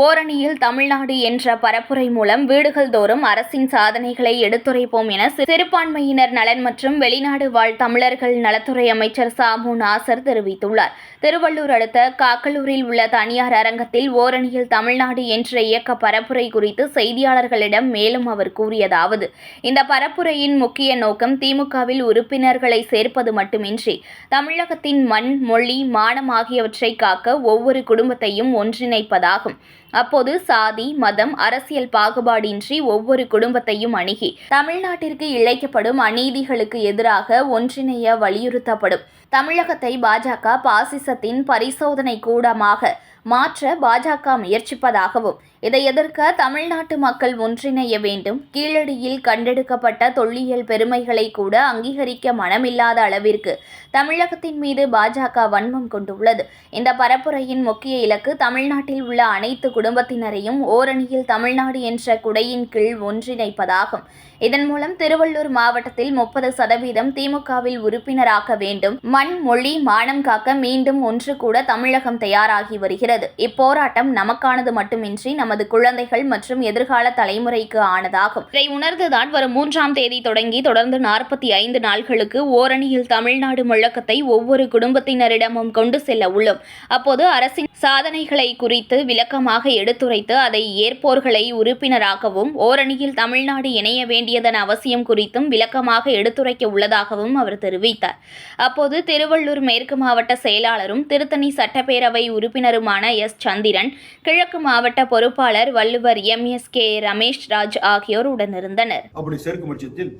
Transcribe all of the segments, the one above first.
ஓரணியில் தமிழ்நாடு என்ற பரப்புரை மூலம் வீடுகள் தோறும் அரசின் சாதனைகளை எடுத்துரைப்போம் என சிறுபான்மையினர் நலன் மற்றும் வெளிநாடு வாழ் தமிழர்கள் நலத்துறை அமைச்சர் சாமு நாசர் தெரிவித்துள்ளார். திருவள்ளூர் அடுத்த காக்கலூரில் உள்ள தனியார் அரங்கத்தில் ஓரணியில் தமிழ்நாடு என்ற இயக்க பரப்புரை குறித்து செய்தியாளர்களிடம் மேலும் அவர் கூறியதாவது இந்த பரப்புரையின் முக்கிய நோக்கம் திமுகவில் உறுப்பினர்களை சேர்ப்பது மட்டுமின்றி தமிழகத்தின் மண் மொழி மானம் ஆகியவற்றை காக்க ஒவ்வொரு குடும்பத்தையும் ஒன்றிணைப்பதாகும். அப்போது சாதி மதம் அரசியல் பாகுபாடின்றி ஒவ்வொரு குடும்பத்தையும் அணுகி தமிழ்நாட்டிற்கு இழைக்கப்படும் அநீதிகளுக்கு எதிராக ஒன்றிணைய வலியுறுத்தப்படும். தமிழகத்தை பாஜக பாசிசத்தின் பரிசோதனை கூடமாக மாற்ற பாஜக முயற்சிப்பதாகவும் இதை எதிர்க்க தமிழ்நாட்டு மக்கள் ஒன்றிணைய வேண்டும். கீழடியில் கண்டெடுக்கப்பட்ட தொல்லியல் பெருமைகளை கூட அங்கீகரிக்க மனமில்லாத அளவிற்கு தமிழகத்தின் மீது பாஜக வன்மம் கொண்டுள்ளது. இந்த பரப்புரையின் முக்கிய இலக்கு தமிழ்நாட்டில் உள்ள அனைத்து குடும்பத்தினரையும் ஓரணியில் தமிழ்நாடு என்ற குடையின் கீழ் ஒன்றிணைப்பதாகும். இதன் மூலம் திருவள்ளூர் மாவட்டத்தில் முப்பது சதவீதம் திமுகவில் உறுப்பினராக்க வேண்டும். மண் மொழி மானம் காக்க மீண்டும் ஒன்று கூட தமிழகம் தயாராகி வருகிறது. இப்போராட்டம் நமக்கானது மட்டுமின்றி நமது குழந்தைகள் மற்றும் எதிர்கால தலைமுறைக்கு ஆனதாகும். இதை உணர்ந்துதான் வரும் மூன்றாம் தேதி தொடங்கி தொடர்ந்து நாற்பத்தி ஐந்து நாள்களுக்கு ஓரணியில் தமிழ்நாடு முழக்கத்தை ஒவ்வொரு குடும்பத்தினரிடமும் கொண்டு செல்ல உள்ளோம். அப்போது அரசின் சாதனைகளை குறித்து விளக்கமாக எடுத்துரைத்து அதை ஏற்போர்களை உறுப்பினராகவும் ஓரணியில் தமிழ்நாடு இணைய வேண்டியதன் அவசியம் குறித்தும் விளக்கமாக எடுத்துரைக்க உள்ளதாகவும் அவர் தெரிவித்தார். அப்போது திருவள்ளூர் மேற்கு மாவட்ட செயலாளரும் திருத்தணி சட்டப்பேரவை உறுப்பினருமான எஸ். சந்திரன் கிழக்கு மாவட்ட பொறுப்பாளர் Valluvar M. S. K. Ramesh Raj ஆகியோர் உடனிருந்தனர். அப்படி சேர்க்கும் பட்சத்தில்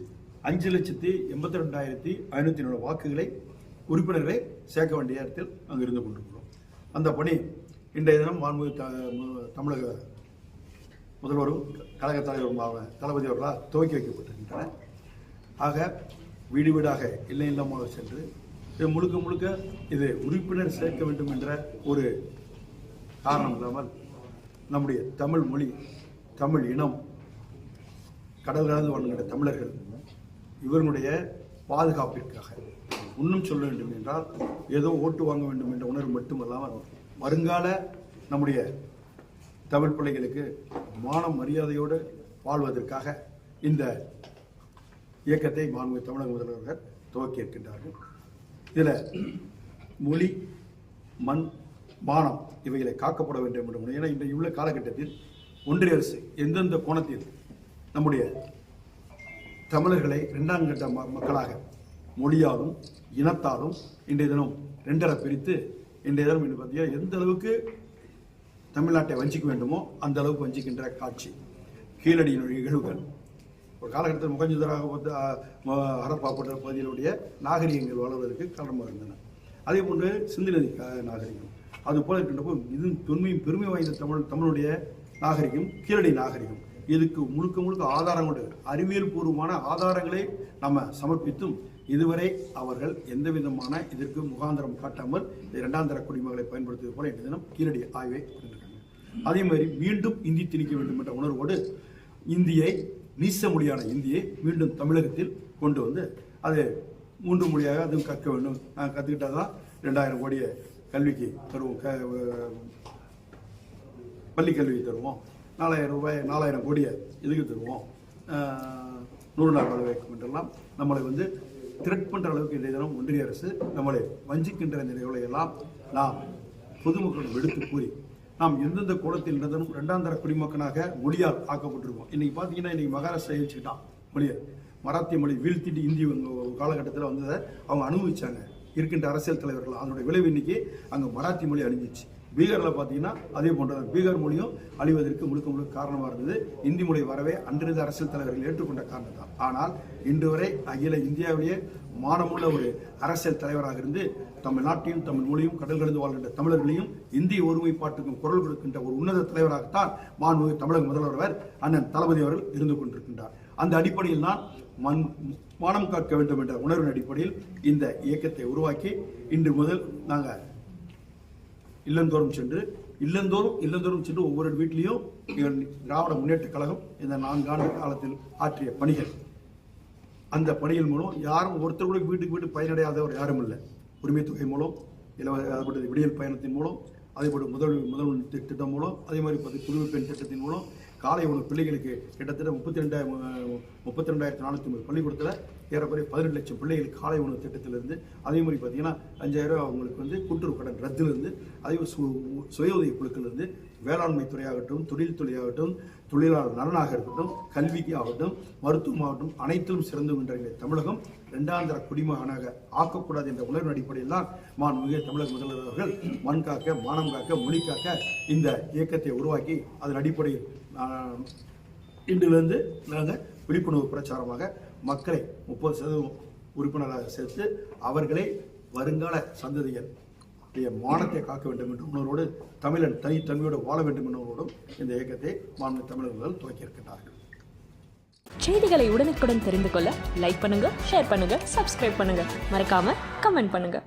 அஞ்சு லட்சத்தி எண்பத்தி ரெண்டாயிரத்தி ஐநூற்றி நாலு வாக்குகளை உறுப்பினர்களை சேர்க்க வேண்டிய இடத்தில் அங்கு இருந்து கொண்டிருக்கிறோம். அந்த பணி இன்றைய தினம் மாண்புமிகு தமிழக முதல்வரும் கழக தலைவருமாக தளபதி அவர்களால் துவக்கி வைக்கப்பட்டிருக்கின்றன. ஆக வீடு வீடாக இல்லை இல்லமாக சென்று இது முழுக்க முழுக்க இது உறுப்பினர் சேர்க்க வேண்டும் என்ற ஒரு காரணம் இல்லாமல் நம்முடைய தமிழ் மொழி தமிழ் இனம் கடல் கடந்து வாழ்கின்ற தமிழர்கள் இவர்களுடைய பாதுகாப்பிற்காக. இன்னும் சொல்ல வேண்டும் என்றால் ஏதோ ஓட்டு வாங்க வேண்டும் என்ற உணர்வு மட்டுமல்லாமல் வருங்கால நம்முடைய தமிழ் பிள்ளைகளுக்கு மான மரியாதையோடு வாழ்வதற்காக இந்த இயக்கத்தை மாண்பு தமிழக முதல்வர்கள் துவக்கி இருக்கின்றார்கள் இதில் மொழி மண் மானம் இவைகளை காக்கப்பட வேண்டும் என்று ஏன்னா இன்றைய உள்ள காலகட்டத்தில் ஒன்றிய அரசு எந்தெந்த கோணத்தில் நம்முடைய தமிழர்களை இரண்டாம் கட்ட ம- மக்களாக மொழியாலும் இனத்தாலும் இன்றைய தினம் ரெண்டரை பிரித்து இன்றைய தினம் இன்று பார்த்தீங்கன்னா எந்த அளவுக்கு தமிழ்நாட்டை வஞ்சிக்க வேண்டுமோ அந்த அளவுக்கு வஞ்சிக்கின்ற காட்சி. கீழடியினுடைய நிகழ்வுகள் ஒரு காலகட்டத்தில் முகஞ்சுதராக வந்து பகுதியினுடைய நாகரிகங்கள் வளர்வதற்கு காரணமாக இருந்தன. அதே போன்று சிந்து நதி நாகரிகம். அது போல இருக்கின்றப்போ இது தொன்மையும் பெருமை வாய்ந்த தமிழ் தமிழுடைய நாகரிகம் கீழடி நாகரிகம். இதுக்கு முழுக்க முழுக்க ஆதாரங்களோடு அறிவியல் பூர்வமான ஆதாரங்களை நம்ம சமர்ப்பித்தும் இதுவரை அவர்கள் எந்த விதமான இதற்கு முகாந்திரம் காட்டாமல் இரண்டாம் தர குடிமகளை பயன்படுத்துவது போல இன்றைய தினம் கீழடி ஆய்வை பண்ணிருக்காங்க அதே மாதிரி மீண்டும் இந்தி திணிக்க வேண்டும் என்ற உணர்வோடு இந்தியை நீச மொழியான இந்தியை மீண்டும் தமிழகத்தில் கொண்டு வந்து அது மூன்று மொழியாக அதுவும் கற்க வேண்டும். நான் கற்றுக்கிட்டால் தான் ரெண்டாயிரம் கோடியை கல்விக்கு தருவோம். க பள்ளி கல்விக்கு தருவோம். நாலாயிரம் ரூபாய் நாலாயிரம் கோடியை இதுக்கு தருவோம். நூறு நாள் வேலை வாய்ப்பு என்றெல்லாம் நம்மளை வந்து த்ரெட் பண்ணுற அளவுக்கு இன்றைய தினம் ஒன்றிய அரசு நம்மளை வஞ்சிக்கின்ற இந்த எல்லாம் நாம் பொதுமக்களிடம் எடுத்து கூறி நாம் எந்தெந்த கோலத்தில் இருந்ததும் இரண்டாம் தர குடிமக்கனாக மொழியால் ஆக்கப்பட்டிருக்கோம். இன்னைக்கு பார்த்தீங்கன்னா இன்னைக்கு மகாராஷ்டிரா வச்சுக்கிட்டான் மொழியை. மராத்திய மொழி வீழ்த்திட்டு இந்தி காலகட்டத்தில் வந்ததை அவங்க அனுபவிச்சாங்க. இருக்கின்ற அரசியல் தலைவர்கள் அதனுடைய விளைவு இன்னைக்கு அங்கே மராத்தி மொழி அழிஞ்சிச்சு. பீகாரில் பார்த்தீங்கன்னா அதே போன்ற பீகார் மொழியும் அழிவதற்கு முழுக்க முழுக்க காரணமாக இருந்தது. இந்தி மொழி வரவே அன்றிருந்த அரசியல் தலைவர்கள் ஏற்றுக்கொண்ட காரணம் தான். ஆனால் இன்று வரை அகில இந்தியாவிலேயே மானமுள்ள ஒரு அரசியல் தலைவராக இருந்து தமிழ்நாட்டையும் தமிழ் மொழியும் கடல் கடந்து வாழ்கின்ற தமிழர்களையும் இந்திய ஒருமைப்பாட்டுக்கும் குரல் கொடுக்கின்ற ஒரு உன்னத தலைவராகத்தான் மாண்புமிகு தமிழக முதல்வர் அண்ணன் தளபதி அவர்கள் இருந்து கொண்டிருக்கின்றார். அந்த அடிப்படையில் தான் மண் மானம் காக்க வேண்டும் என்ற உணர்வின் அடிப்படையில் இந்த இயக்கத்தை உருவாக்கி இன்று முதல் நாங்கள் இல்லந்தோறும் சென்று இல்லந்தோறும் இல்லந்தோறும் சென்று ஒவ்வொரு வீட்லேயும் திராவிட முன்னேற்ற கழகம் இந்த நான்காண்டு காலத்தில் ஆற்றிய பணிகள். அந்த பணிகள் மூலம் யாரும் ஒருத்தர் கூட வீட்டுக்கு வீட்டு பயனடையாதவர் யாரும் இல்லை. உரிமை தொகை மூலம் இலவச அதாவது விடியல் பயணத்தின் மூலம் அதேபோல் முதல் முதல் திட்டம் மூலம் அதே மாதிரி பார்த்து புதுமை பெண் திட்டத்தின் மூலம் காலை உணவு பிள்ளைகளுக்கு கிட்டத்தட்ட முப்பத்தி ரெண்டாயிரம் முப்பத்தி ரெண்டாயிரத்தி நானூற்றி பள்ளிக்கூடத்தில் ஏறக்குறைய பதினெட்டு லட்சம் பிள்ளைகளுக்கு காலை உணவு திட்டத்திலிருந்து அதே மாதிரி பார்த்தீங்கன்னா அஞ்சாயிரம் ரூபாய் அவங்களுக்கு வந்து கூட்டுறவு கடன் ரத்திலிருந்து அதே சு சுய உதவி குழுக்களிலிருந்து வேளாண்மை துறையாகட்டும் தொழில் துறையாகட்டும் தொழிலாளர் நலனாக இருக்கட்டும் கல்விக்கு ஆகட்டும் மருத்துவமாகட்டும் அனைத்திலும் சிறந்து என்ற தமிழகம் ரெண்டாந்திர குடிமகனாக ஆக்கக்கூடாது என்ற உணர்வு அடிப்படையில் தான் மாண்புமிகு தமிழக முதல்வர் அவர்கள் மண் காக்க மானம் காக்க மொழி காக்க இந்த இயக்கத்தை உருவாக்கி அதன் அடிப்படையில் இன்றிலிருந்து நாங்கள் விழிப்புணர்வு பிரச்சாரமாக மக்களை முப்பது சதவீதம் உறுப்பினராக சேர்த்து அவர்களை வருங்கால சந்ததியர் மானத்தை காக்க வேண்டும் என்ற உணர்வோடு தமிழன் தனித்தன்மையோடு வாழ வேண்டும் உணர்வோடும் இந்த இயக்கத்தை மாநில தமிழர்கள் துவக்கி இருக்கின்றார்கள். செய்திகளை உடனுக்குடன் தெரிந்து கொள்ள லைக் பண்ணுங்க ஷேர் பண்ணுங்க சப்ஸ்கிரைப் பண்ணுங்க. மறக்காம கமெண்ட் பண்ணுங்க.